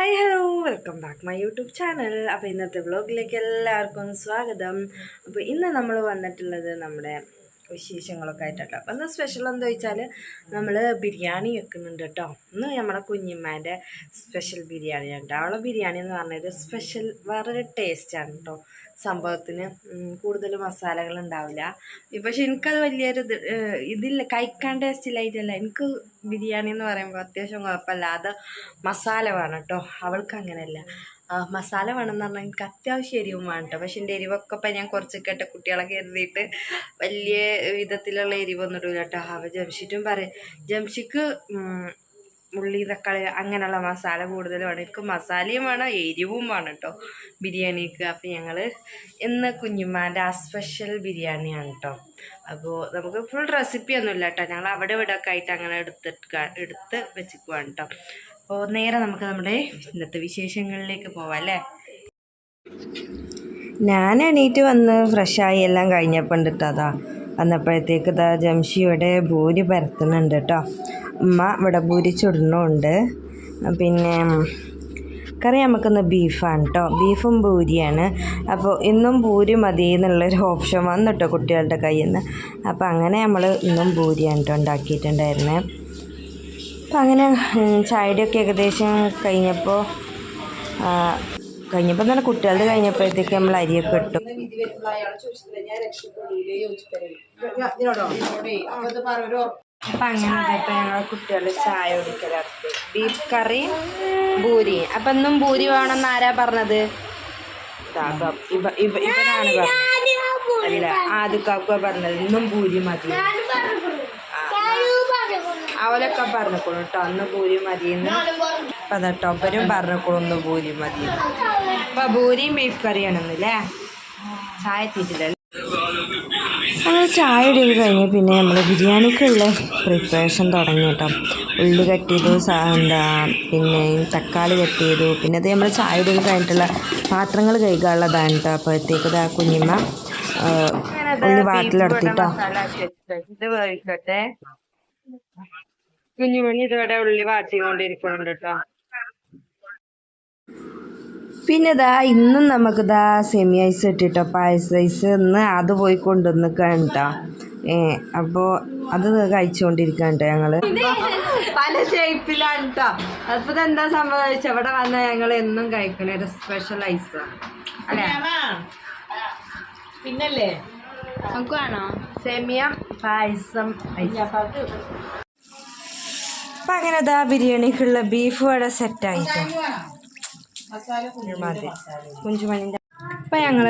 Hi hello. Welcome back my YouTube channel. അപ്പോൾ ഇന്നത്തെ വ്ലോഗിലേക്ക് എല്ലാവർക്കും സ്വാഗതം. അപ്പോൾ ഇന്ന് നമ്മൾ വന്നിട്ടുള്ളത് നമ്മുടെ വിശേഷങ്ങളൊക്കെ ആയിട്ടോ അപ്പോൾ ഇന്ന് സ്പെഷ്യൽ എന്താ വെച്ചാൽ നമ്മൾ ബിരിയാണി വെക്കുന്നുണ്ട് കേട്ടോ ഇന്ന് നമ്മുടെ കുഞ്ഞിമ്മേന്റെ സ്പെഷ്യൽ ബിരിയാണി കേട്ടോ അവളെ ബിരിയാണി എന്ന് പറഞ്ഞത് സ്പെഷ്യൽ വേറൊരു ടേസ്റ്റാണ് കേട്ടോ സംഭവത്തിന് കൂടുതൽ മസാലകൾ ഉണ്ടാവില്ല. പക്ഷെ എനിക്കത് വലിയൊരു ഇതില്ല കഴിക്കാൻ ടേസ്റ്റ് ഇല്ലായിട്ടല്ല എനിക്ക് ബിരിയാണി എന്ന് പറയുമ്പോൾ അത്യാവശ്യം കുഴപ്പമില്ല. അത് മസാല വേണം കേട്ടോ. അവൾക്ക് അങ്ങനെയല്ല. മസാല വേണമെന്ന് പറഞ്ഞാൽ എനിക്ക് അത്യാവശ്യം എരിവും വേണം കേട്ടോ. പക്ഷെ എന്റെ എരിവൊക്കെ ഇപ്പം ഞാൻ കുറച്ച് കേട്ട കുട്ടികളെ കരുതിയിട്ട് വലിയ വിധത്തിലുള്ള എരിവൊന്നും ഇടില്ല കേട്ടോ. അവ ജംഷിറ്റും പറയും ജംഷിക്ക് ഉള്ളി തക്കാളി അങ്ങനെയുള്ള മസാല കൂടുതൽ വേണം എനിക്ക് മസാലയും വേണം എരിവും വേണം കേട്ടോ ബിരിയാണിക്ക്. അപ്പോൾ ഞങ്ങൾ ഇന്ന് കുഞ്ഞുമാന്റെ ആ സ്പെഷ്യൽ ബിരിയാണിയാണ് കേട്ടോ അപ്പോൾ നമുക്ക് ഫുൾ റെസിപ്പി ഒന്നും ഇല്ല കേട്ടോ ഞങ്ങൾ അവിടെ ഇവിടെ ഒക്കെ ആയിട്ട് അങ്ങനെ എടുത്തിട്ട് എടുത്ത് വെച്ചിക്കുവാണ് കേട്ടോ അപ്പോൾ നേരെ നമുക്ക് നമ്മുടെ ഇന്നത്തെ വിശേഷങ്ങളിലേക്ക് പോവാം അല്ലേ? ഞാൻ എണീറ്റ് വന്ന് ഫ്രഷായി എല്ലാം കഴിഞ്ഞപ്പോൾ ഉണ്ട് കേട്ടോ അതാ. വന്നപ്പോഴത്തേക്ക് ഇതാ ജംഷി ഇവിടെ ഭൂരി പരത്തുന്നുണ്ട് കേട്ടോ ഉമ്മ ഇവിടെ ഭൂരി ചുടണമുണ്ട് പിന്നെ കറി നമുക്കൊന്ന് ബീഫാണ് കേട്ടോ ബീഫും പൂരിയാണ്. അപ്പോൾ ഇന്നും പൂരി മതി എന്നുള്ളൊരു ഓപ്ഷൻ വന്നു കേട്ടോ കുട്ടികളുടെ കയ്യിൽ നിന്ന് അപ്പോൾ അങ്ങനെ നമ്മൾ ഇന്നും പൂരിയാണ് കേട്ടോ ഉണ്ടാക്കിയിട്ടുണ്ടായിരുന്നത് അപ്പം അങ്ങനെ ചായയുടെയൊക്കെ ഏകദേശം കഴിഞ്ഞപ്പോൾ കഴിഞ്ഞപ്പോൾ തന്നെ കുട്ടികളുടെ കഴിഞ്ഞപ്പോഴത്തേക്ക് നമ്മൾ അരിയൊക്കെ ഇട്ടു. അപ്പം അങ്ങനെ ഇപ്പം ഞങ്ങൾ കുട്ടികൾ ചായ കുടിക്കലർത്തി ബീഫ് കറി ഭൂരി അപ്പം എന്നും ഭൂരി വേണമെന്ന് ആരാ പറഞ്ഞത്? ഇവ- ഇവ- ഇവനാണ് പറഞ്ഞത്. അല്ല ആദ്യക്കാക്ക പറഞ്ഞത്. ഇന്നും ഭൂരി മതി. അവരൊക്കെ പറഞ്ഞോളൂ കേട്ടോ അന്ന് ഭൂരി മതി അപ്പം അതാട്ടോ അവരും പറഞ്ഞോളൂ ഒന്ന് ഭൂരി മതി അപ്പൊ ഭൂരിയും ബീഫ് കറിയാണെന്നല്ലേ? ചായ എത്തിയിട്ടില്ല നമ്മൾ ചായ ഇടയിൽ കഴിഞ്ഞ് പിന്നെ നമ്മൾ ബിരിയാണിക്കുള്ള പ്രിപ്പറേഷൻ തുടങ്ങി കേട്ടോ. ഉള്ളി കട്ട് ചെയ്തു എന്താ പിന്നെ തക്കാളി കട്ട് ചെയ്തു. പിന്നെ അത് നമ്മൾ ചായ ഇടയിൽ കഴിഞ്ഞിട്ടുള്ള പാത്രങ്ങൾ കഴുകാനുള്ളതാണ് കേട്ടോ. അപ്പോഴത്തേക്ക് ആ കുഞ്ഞിമ്മ ഉള്ളി വാട്ടിലെടുത്തിട്ടോ കുഞ്ഞുമണി ഇതോടെ ഉള്ളി വാട്ടിക്കൊണ്ടിരിക്കുന്നുണ്ട് കേട്ടോ. പിന്നെ ഇതാ ഇന്നും നമുക്കിതാ സെമി ഐസ് ഇട്ടിട്ടോ പായസ ഐസ് ഇന്ന് അത് പോയി കൊണ്ടുവന്നിക്കാണ് കേട്ടോ ഏ അപ്പോൾ അത് കഴിച്ചുകൊണ്ടിരിക്കുകയാണ് കേട്ടോ ഞങ്ങൾ പല ഷേപ്പിലാണ് കേട്ടോ അപ്പോൾ ഇതെന്താ സംഭവിച്ച ഇവിടെ വന്ന ഞങ്ങൾ എന്നും കഴിക്കണ ഒരു സ്പെഷ്യൽ ഐസ് അല്ലേ? പിന്നല്ലേ? നമുക്ക് വേണോ സെമിയ പായസം ഐസ് അപ്പം അങ്ങനെ ഇതാ ബിരിയാണിക്കുള്ള ബീഫ് വട സെറ്റായിട്ടോ മസാല മതി. കുഞ്ചുമണിന്റെ അപ്പം ഞങ്ങൾ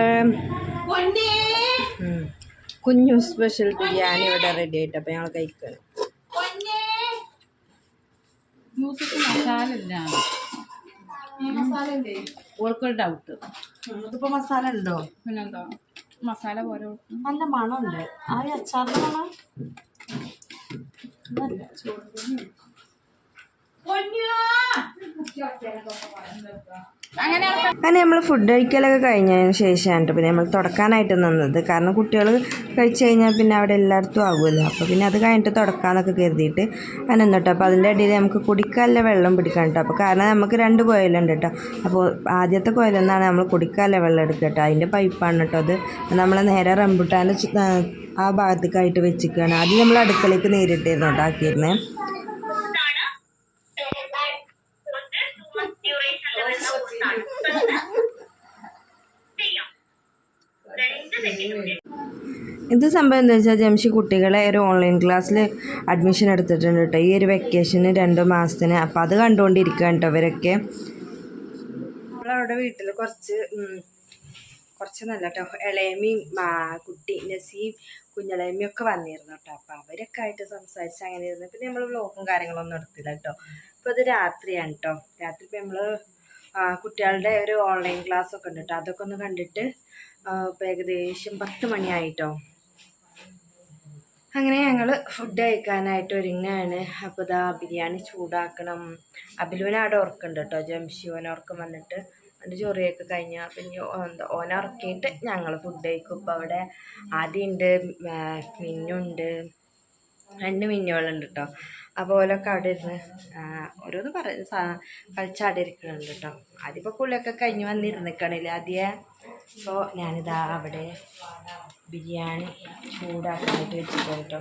കുഞ്ഞു സ്പെഷ്യൽ ബിരിയാണി ഇവിടെ റെഡി ആയിട്ട് അപ്പം ഞങ്ങൾ കഴിക്കണം. മസാല ഇല്ല. ഓർക്കൊരു ഡൗട്ട് മസാല ഉണ്ടോ? പിന്നെന്താ? മസാല പോലെ. നല്ല മണമുണ്ട്. ആ അച്ചാറിന്റെ മണം. അങ്ങനെ നമ്മൾ ഫുഡ് കഴിക്കലൊക്കെ കഴിഞ്ഞതിന് ശേഷമാണ് പിന്നെ നമ്മൾ തുടക്കാനായിട്ട് നിന്നത്. കാരണം കുട്ടികൾ കഴിച്ചു കഴിഞ്ഞാൽ പിന്നെ അവിടെ എല്ലായിടത്തും ആകുമല്ലോ. അപ്പോൾ പിന്നെ അത് കഴിഞ്ഞിട്ട് തുടക്കാന്നൊക്കെ കരുതിയിട്ട് അങ്ങനെ നിന്നിട്ടോ അപ്പോൾ അതിന്റെ ഇടയിൽ നമുക്ക് കുടിക്കാനുള്ള വെള്ളം പിടിക്കാൻ കേട്ടോ അപ്പോൾ കാരണം നമുക്ക് രണ്ട് കോയിലുണ്ട് കേട്ടോ അപ്പോൾ ആദ്യത്തെ കോയിലെന്നാണ് നമ്മൾ കുടിക്കാനുള്ള വെള്ളം എടുക്കുക കേട്ടോ അതിന്റെ പൈപ്പാണ് കേട്ടോ അത്. നമ്മൾ നേരെ റംബുട്ടാന്റെ ആ, ഭാഗത്തേക്കായിട്ട് വെച്ചിരിക്കുകയാണ് ആദ്യം നമ്മൾ അടുക്കളയ്ക്ക് നേരിട്ടിരുന്നു കേട്ടോ ആക്കിയിരുന്നത് ഇത് സംഭവം എന്താ വെച്ചാൽ ജംഷി കുട്ടികളെ ഒരു ഓൺലൈൻ ക്ലാസ്സിൽ അഡ്മിഷൻ എടുത്തിട്ടുണ്ട് കേട്ടോ ഈ ഒരു വെക്കേഷന് രണ്ട് മാസത്തിന്. അപ്പോൾ അത് കണ്ടുകൊണ്ടിരിക്കുകയാണ് കേട്ടോ ഇവരൊക്കെ. നമ്മളവിടെ വീട്ടിൽ കുറച്ച് കുറച്ച് നല്ല കേട്ടോ ഇളയമ്മയും കുട്ടി നസീം കുഞ്ഞളയമ്മയും ഒക്കെ വന്നിരുന്നു കേട്ടോ അപ്പോൾ അവരൊക്കെ ആയിട്ട് സംസാരിച്ച് അങ്ങനെ ഇരുന്നു. പിന്നെ നമ്മൾ വ്ലോഗും കാര്യങ്ങളൊന്നും എടുത്തില്ല കേട്ടോ ഇപ്പോൾ അത് രാത്രിയാണ് കേട്ടോ രാത്രി ഇപ്പോൾ നമ്മൾ കുട്ടികളുടെ ഒരു ഓൺലൈൻ ക്ലാസ് ഒക്കെ ഉണ്ട് കേട്ടോ അതൊക്കെ ഒന്ന് കണ്ടിട്ട് ഇപ്പോൾ ഏകദേശം പത്ത് മണിയായിട്ടോ. അങ്ങനെ ഞങ്ങൾ ഫുഡ് കഴിക്കാനായിട്ട് ഒരുങ്ങാണ്. അപ്പോൾ ഇതാ ബിരിയാണി ചൂടാക്കണം. അബിലുവിനെ അവിടെ ഉറക്കുന്നുണ്ട് കേട്ടോ ജംഷിവൻ ഉറക്കം വന്നിട്ട് അതിന്റെ ചൊറിയൊക്കെ കഴിഞ്ഞാൽ പിന്നെ എന്താ ഓനെ ഉറക്കിയിട്ട് ഞങ്ങൾ ഫുഡ് കഴിക്കും. ഇപ്പോൾ അവിടെ ആദ്യമുണ്ട് മിന്നുണ്ട് രണ്ട് മിന്നുകളുണ്ട് കേട്ടോ അപ്പോൾ ഓലൊക്കെ അവിടെ ഇരുന്ന് ഓരോന്ന് പറ കളിച്ചാടി ഇരിക്കുന്നുണ്ട് കേട്ടോ ഇപ്പോൾ കുളിയൊക്കെ കഴിഞ്ഞ് വന്നിരുന്നിക്കണില്ല ആദ്യം അപ്പോൾ ഞാനിതാ അവിടെ ബിരിയാണി ചൂടാക്കാനായിട്ട് വെച്ചിട്ടുണ്ട് കേട്ടോ.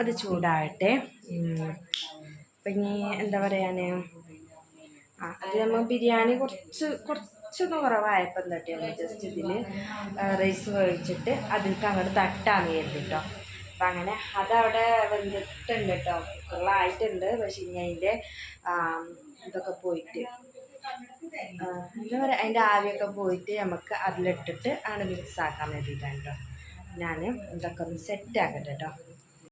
അത് ചൂടാകട്ടെ. ഇനി എന്താ പറയാൻ ആ അത് നമ്മൾ ബിരിയാണി കുറച്ച് കുറച്ചൊന്ന് കുറവായപ്പം തട്ടി നമ്മൾ ജസ്റ്റ് ഇതിൽ റൈസ് വേവിച്ചിട്ട് അതിലേക്ക് അങ്ങോട്ട് തട്ടാന്ന് കരുതി കേട്ടോ. അപ്പം അങ്ങനെ അതവിടെ വെന്തിട്ടുണ്ട് കേട്ടോ. കുക്കറിലായിട്ടുണ്ട്. പക്ഷേ ഇനി അതിന്റെ ഇതൊക്കെ പോയിട്ട് എന്താ പറയുക അതിന്റെ ആവിയൊക്കെ പോയിട്ട് നമുക്ക് അതിലിട്ടിട്ട് ആണ് മിക്സ് ആക്കാൻ വേണ്ടിയിട്ടാണ് കേട്ടോ ഞാൻ ഇതൊക്കെ ഒന്ന് സെറ്റ് ആക്കട്ടെ കേട്ടോ